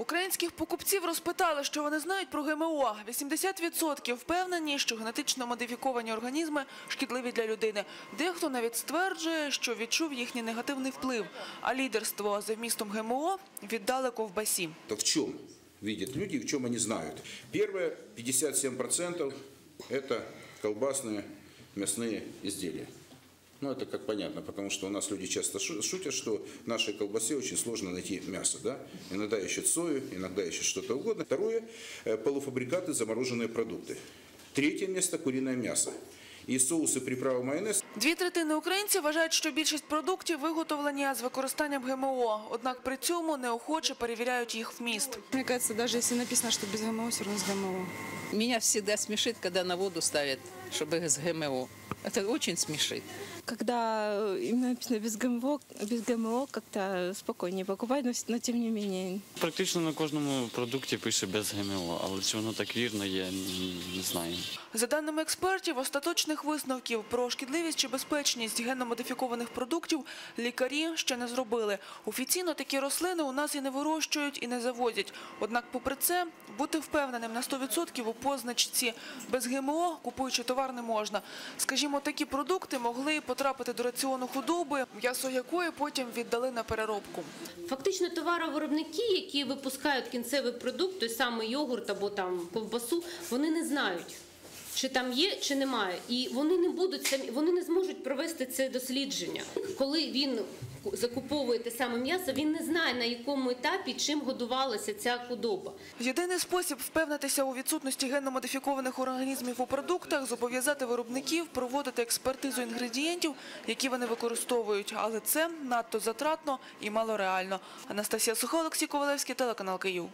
Українських покупців розпитали, що вони знають про ГМО. 80% впевнені, що генетично модифіковані організми шкідливі для людини. Дехто навіть стверджує, що відчув їхній негативний вплив. А лідерство за вмістом ГМО віддали ковбасі. То в чем видят люди, в чем они знают? Первое, 57% это колбасные мясные изделия. Ну, это как понятно, потому что у нас люди часто шу- шутят, что в нашей колбасе очень сложно найти мясо. Да? Иногда ищут сою, иногда ищут что-то угодно. Второе, э, полуфабрикаты, замороженные продукты. Третье место – куриное мясо. И соусы, приправы, майонез Дві третини українців вважають, що більшість продуктів виготовлені з використанням ГМО. Однак при цьому неохоче перевіряють їх вміст. Мне кажется, даже если написано, что без ГМО, все равно с ГМО. Меня всегда смешит, когда на воду ставят, чтобы с ГМО. Это очень смешит. Когда э, именно написано без ГМО, без ГМО как-то спокойнее покупать, но, но тем не менее. Практично на кожному продукті пише без ГМО, але чи воно так вірно є, не знаю. За даними експертів, остаточних висновків про шкідливість чи безпечність генно-модифікованих продуктів лікарі ще не зробили. Офіційно такі рослини у нас і не вирощують, і не завозять. Однак, попри це, бути впевненим на 100% у позначці без ГМО купуючи товар не можна. Скажімо, такі продукти могли потрапити до раціону худоби, м'ясо якої потім віддали на переробку. Фактично товаровиробники, які випускають кінцевий продукт, той самий йогурт або там ковбасу, вони не знають. Чи там є, чи немає, і вони не будуть самі, вони не зможуть провести це дослідження. Коли він закуповує те саме м'ясо, він не знає на якому етапі чим годувалася ця худоба. Єдиний спосіб впевнитися у відсутності генно-модифікованих організмів у продуктах – зобов'язати виробників проводити експертизу інгредієнтів, які вони використовують. Але це надто затратно і малореально. Анастасія Суха, Олексій Ковалевський, телеканал Київ.